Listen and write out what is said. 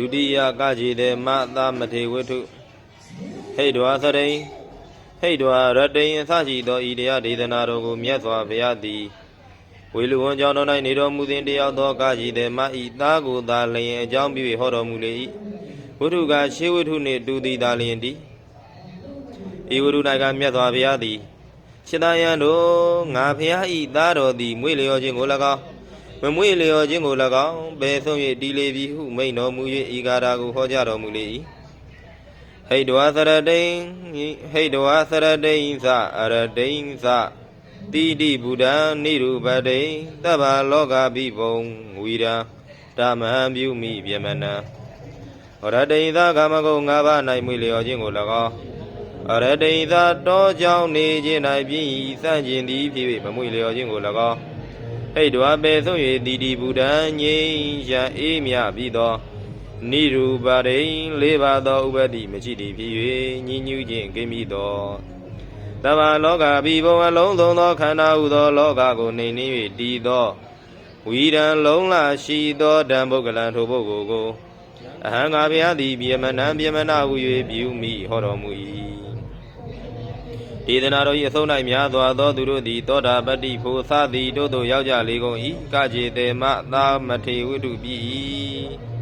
ဒုတိယကကြီးတေမသမထေဝတ္ထုဟိတ်တော်သရိန်ဟိတ်တော်ရတိန်အစရှိသောဤတရားဒေသနာတော်ကိုမြတ်စွာဘုရားသည်ဝေလူဝံကြောင့်တော်၌နေတော်မူသည်တယောက်သောကကြီးတေမဤသားကိုသာလျင်အကြောင်းပြု၍ဟောတော်မူလေ၏ဝတ္ထုကရှေးဝတ္ထုနှင့်တူသည်သာလျင်သည်ဤဝတ္ထု၌ကမြတ်စွာဘုရားသည်ရှင်းသားယံတို့ငါဘုရားဤသားတော်သည်မွေလျောခြင်းကို၎င်း မမွေလျောခြင်းကို၎င်းဘယ်ဆုံး၍တီလေပြီဟုမိန်တော်မူ၍ဤကာရာကိုဟောကြားတော်မူလေ၏ဟိတဝါသရတိန်ဟိတဝါသရတိန်သအရတိန်သတိတိဗုဒ္ဓံနိရုပတိန်တဗ္ဗလောကပိဘုံဝီရံဓမ္မံပြုမိပြမနံအရတိန်သကာမဂုဏ်၅ပါး၌မွေလျောခြင်းကို၎င်းအရတိန်သတောကြောင့်နေခြင်း၌ပြင်းဤစန့်ကျင်သည်ဖြစ်၍မမွေလျောခြင်းကို၎င်း ဟိတ်တော်ပေဆုံး၍တိတိဗုဒ္ဓံငြိမ်းရန်အေးမြပြီးသောနိရူပါရိန်လေးပါသောဥပတိမရှိသည်ဖြစ်၍ညဉ်ညူးခြင်းကိမိသောတဗ္ဗလောကဘိဘုံအလုံးစုံသောခန္ဓာဟုသော လောကကိုနှိမ်နှင်း၍တည်သောဝီရန်လုံးလာရှိသောဓမ္မုဂ္ဂလံထိုပုဂ္ဂိုလ်ကိုအဟံငါဘုရားသည်ပြေမနံပြေမနာဟု၍ပြုမိဟောတော်မူ၏ ဒေသနာတော်၏အဆုံး၌များစွာသောသူတို့သည်သောတာပတ္တိဖို့သသည်တို့သို့ရောက်ကြလေကုန်၏ကကြေတေမသာမထေဝိတုပြီ၏